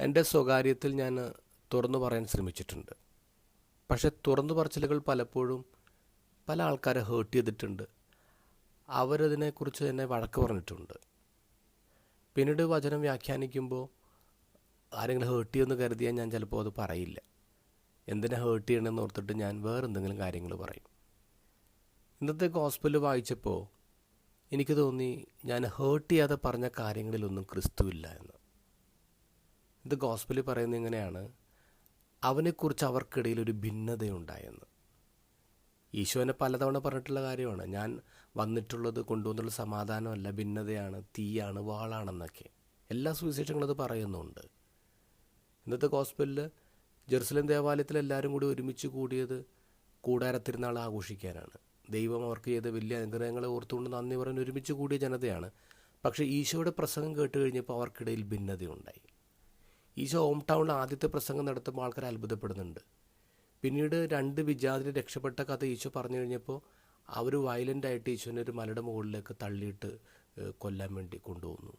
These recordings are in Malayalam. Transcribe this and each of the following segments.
എന്റെ സ്വകാര്യത്തിൽ ഞാൻ തുറന്നു പറയാൻ ശ്രമിച്ചിട്ടുണ്ട്. പക്ഷെ തുറന്നു പറച്ചിലുകൾ പലപ്പോഴും പല ആൾക്കാരെ ഹേർട്ട് ചെയ്തിട്ടുണ്ട്. അവരതിനെക്കുറിച്ച് എന്നെ വഴക്ക് പറഞ്ഞിട്ടുണ്ട്. പിന്നീട് വചനം വ്യാഖ്യാനിക്കുമ്പോൾ ആരെങ്കിലും ഹേർട്ട് ചെയ്യുമെന്ന് കരുതിയാൽ ഞാൻ ചിലപ്പോൾ അത് പറയില്ല. എന്തിനാ ഹേർട്ട് ചെയ്യണമെന്ന് ഓർത്തിട്ട് ഞാൻ വേറെ എന്തെങ്കിലും കാര്യങ്ങൾ പറയും. ഇന്നത്തെ ഗോസ്പൽ വായിച്ചപ്പോൾ എനിക്ക് തോന്നി ഞാൻ ഹേർട്ട് ചെയ്യാതെ പറഞ്ഞ കാര്യങ്ങളിലൊന്നും ക്രിസ്തുവില്ല എന്ന്. ഇത് ഗോസ്പലിൽ പറയുന്നത് ഇങ്ങനെയാണ്. അവനെക്കുറിച്ച് അവർക്കിടയിൽ ഒരു ഭിന്നതയുണ്ടായെന്ന്. ഈശോനെ പലതവണ പറഞ്ഞിട്ടുള്ള കാര്യമാണ്. ഞാൻ വന്നിട്ടുള്ളത് കൊണ്ടുവന്നുള്ള സമാധാനമല്ല ഭിന്നതയാണ് തീയാണ് വാളാണെന്നൊക്കെ. എല്ലാ സുവിശേഷങ്ങളും അത് പറയുന്നുണ്ട്. ഇന്നത്തെ ഗോസ്പലിൽ ജെറുസലേം ദേവാലയത്തിൽ എല്ലാവരും കൂടി ഒരുമിച്ച് കൂടിയത് കൂടാരത്തിരുന്നാൾ ആഘോഷിക്കാനാണ്. ദൈവം അവർക്ക് ചെയ്ത വലിയ അനുഗ്രഹങ്ങളെ ഓർത്തുകൊണ്ട് നന്ദി പറഞ്ഞ് ഒരുമിച്ച് കൂടിയ ജനതയാണ്. പക്ഷേ ഈശോയുടെ പ്രസംഗം കേട്ട് കഴിഞ്ഞപ്പോൾ അവർക്കിടയിൽ ഭിന്നതയുണ്ടായി. ഈശോ ഹോം ടൗണിൽ ആദ്യത്തെ പ്രസംഗം നടത്തുമ്പോൾ ആൾക്കാർ അത്ഭുതപ്പെടുന്നുണ്ട്. പിന്നീട് രണ്ട് വിജാതിന് രക്ഷപ്പെട്ട കഥ ഈശോ പറഞ്ഞു കഴിഞ്ഞപ്പോൾ അവർ വയലന്റായിട്ട് ഈശോനെ ഒരു മലയുടെ മുകളിലേക്ക് തള്ളിയിട്ട് കൊല്ലാൻ വേണ്ടി കൊണ്ടുപോകുന്നു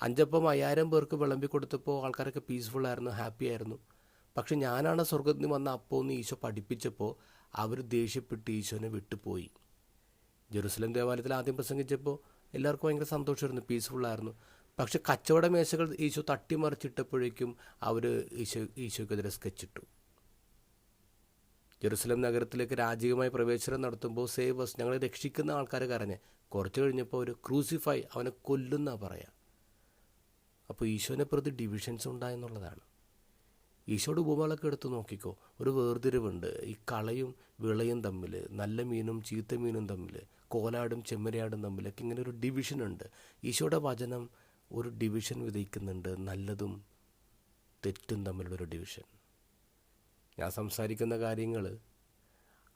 അഞ്ചപ്പം അയ്യായിരം പേർക്ക് വിളമ്പി കൊടുത്തപ്പോൾ ആൾക്കാരൊക്കെ പീസ്ഫുൾ ആയിരുന്നു ഹാപ്പി ആയിരുന്നു. പക്ഷെ ഞാനാണ് സ്വർഗത്തിൽ നിന്ന് വന്ന അപ്പോൾ എന്ന് ഈശോ പഠിപ്പിച്ചപ്പോൾ അവർ ദേഷ്യപ്പെട്ട് ഈശോനെ വിട്ടുപോയി. ജെറുസലേം ദേവാലയത്തിൽ ആദ്യം പ്രസംഗിച്ചപ്പോൾ എല്ലാവർക്കും ഭയങ്കര സന്തോഷമായിരുന്നു പീസ്ഫുൾ ആയിരുന്നു. പക്ഷെ കച്ചവട മേശകൾ ഈശോ തട്ടിമറിച്ചിട്ടപ്പോഴേക്കും അവർ ഈശോ ഈശോക്കെതിരെ സ്കെച്ചിട്ടു ജെറുസലം നഗരത്തിലേക്ക് രാജ്യമായി പ്രവേശനം നടത്തുമ്പോൾ സേവസ് ഞങ്ങളെ രക്ഷിക്കുന്ന ആൾക്കാർ കരഞ്ഞ്. കുറച്ച് കഴിഞ്ഞപ്പോൾ ഒരു ക്രൂസിഫൈ അവനെ കൊല്ലുന്ന പറയാം. അപ്പോൾ ഈശോനെ പ്രതി ഡിവിഷൻസ് ഉണ്ടായെന്നുള്ളതാണ് ഈശോയുടെ ഉപമകളൊക്കെ എടുത്ത് നോക്കിക്കോ. ഒരു വേർതിരിവുണ്ട്. ഈ കളയും വിളയും തമ്മിൽ നല്ല മീനും ചീത്ത മീനും തമ്മിൽ കോലാടും ചെമ്മരിയാടും തമ്മിലൊക്കെ ഇങ്ങനെ ഒരു ഡിവിഷൻ ഉണ്ട്. ഈശോയുടെ വചനം ഒരു ഡിവിഷൻ വിധിക്കുന്നുണ്ട് നല്ലതും തെറ്റും തമ്മിലുള്ളൊരു ഡിവിഷൻ ഞാൻ സംസാരിക്കുന്ന കാര്യങ്ങൾ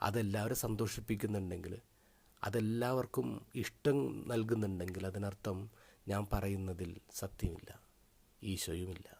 അതെല്ലാവരും സന്തോഷിപ്പിക്കുന്നുണ്ടെങ്കിൽ അതെല്ലാവർക്കും ഇഷ്ടം നൽകുന്നുണ്ടെങ്കിൽ അതിനർത്ഥം ഞാൻ പറയുന്നതിൽ സത്യമില്ല ഈശോയുമില്ല.